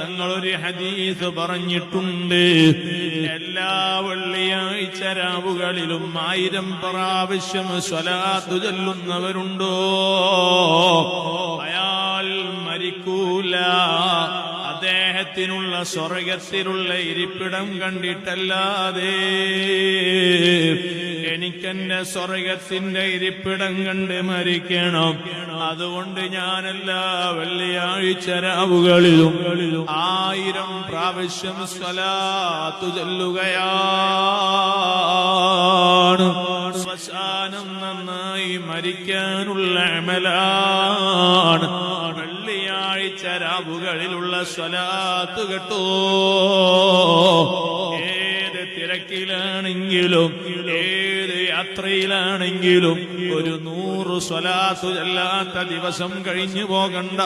തങ്ങളൊരു ഹദീസ് പറഞ്ഞിട്ടുണ്ട്. എല്ലാ വെള്ളിയാഴ്ച രാവുകളിലും ആയിരം പ്രാവശ്യം സ്വലാത്തു ചൊല്ലുന്നവരുണ്ടോ? അയാൾ മരിക്കൂല. അദ്ദേഹത്തിനുള്ള സ്വർഗത്തിലുള്ള ഇരിപ്പിടം കണ്ടിട്ടല്ലാതെ എനിക്കെന്റെ സ്വർഗത്തിന്റെ ഇരിപ്പിടം കണ്ട് മരിക്കണം. അതുകൊണ്ട് ഞാനെല്ലാ വെള്ളിയാഴ്ച രാവുകളിലും ആയിരം പ്രാവശ്യം സ്വലാത്തു ചെല്ലുകയാണ്. ശ്മശാനം നന്നായി മരിക്കാനുള്ള അമലാണ്. വെള്ളിയാഴ്ച രാവുകളിലുള്ള സ്വലാത്ത് കെട്ടോ. ഏത് തിരക്കിലാണെങ്കിലും യാത്രയിലാണെങ്കിലും ഒരു നൂറ് സ്വലാത്തു ചെല്ലാത്ത ദിവസം കഴിഞ്ഞു പോകണ്ട